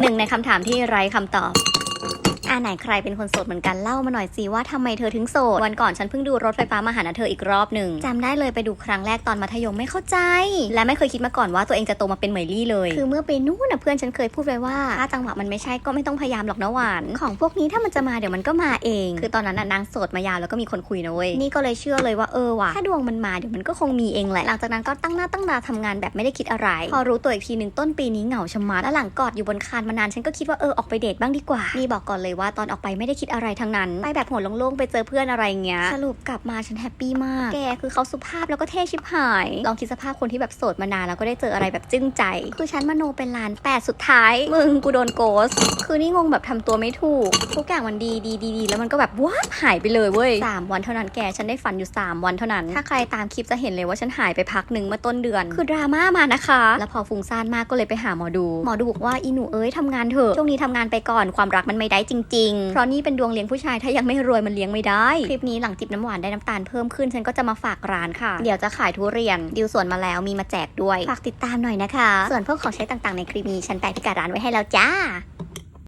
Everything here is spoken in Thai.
หนึ่งในคำถามที่ไร้คำตอบ อ่าไหนใครเป็นคนโสดเหมือนกันเล่ามาหน่อยสิว่าทำไมเธอถึงโสด วันก่อนฉันเพิ่งดูรถไฟฟ้ามาหาเธออีกรอบหนึ่งจำได้เลยไปดูครั้งแรกตอนมัธยมไม่เข้าใจ และไม่เคยคิดมาก่อนว่าตัวเองจะโตมาเป็นเหมยลี่เลย คือเมื่อปีนู้นนะเพื่อนฉันเคยพูดไว้ว่าถ้าจังหวะมันไม่ใช่ก็ไม่ต้องพยายามหรอกนะหวาน ของพวกนี้ถ้ามันจะมาเดี๋ยวมันก็มาเอง คือตอนนั้นน่ะนางโสดมายาวแล้วก็มีคนคุยนะเว้ยนี่ก็เลยเชื่อเลยว่าเออว่ะถ้าดวงมันมาเดี๋ยวมันก็คงมีเองแหละหลังจากนั้นก็ตั้งหน้าตั้งตาทำงานแบบไม่ได้คิดอะไร พอรู้ตัวอีกทีหนึ่งต้นปีนี้เหงาชะมัดแล้วหลังกอดอยู่บนคานมานานฉันก็คิดว่าเออออกไปเดทบ้างดีกว่านี่บอกก่อนเลยว่าตอนออกไปไม่ได้คิดอะไรทั้งนั้น ไปแบบหัวโล่งๆไปเจอเพื่อนอะไรเงี้ย สรุปกลับมาฉันแฮปปี้มาก แกคือเขาสุภาพแล้วก็เท่ชิบหาย ลองคิดสภาพคนที่แบบโสดมานานแล้วก็ได้เจออะไรแบบจึ้งใจ คือฉันมโนเป็นล้านแปดสุดท้าย มึงกูโดนโกส คือนี่งงแบบทำตัวไม่ถูก ทุกอย่างมันดีดีดีดีแล้วมันก็แบบว้าบหายไปเลยเว้ยสามวันเท่านั้นแกฉันได้ฝันอยู่ 3 วันเท่านั้น ถ้าใครตามคลิปจะเห็นเลยว่าฉันหายไปพักหนึ่งเมื่อต้นเดือน คือดราม่ามานะคะ แล้วพอฟุ้งซ่านมากก็เลยไปหาหมอดู หมอดูบอกว่าอีหนูเอ้ยทำงานเถอะช่วงนี้ทำงานไปก่อนความรักมันไม่ได้จริงๆ เพราะนี่เป็นดวงเลี้ยงผู้ชายถ้ายังไม่รวยมันเลี้ยงไม่ได้ คลิปนี้หลังจิบน้ำหวานได้น้ำตาลเพิ่มขึ้นฉันก็จะมาฝากร้านค่ะ เดี๋ยวจะขายทุเรียนดิวสวนมาแล้วมีมาแจกด้วย ฝากติดตามหน่อยนะคะ ส่วนพวกของใช้ต่างๆในคลิปนี้ฉันแปะพิกัดร้านไว้ให้แล้วจ้า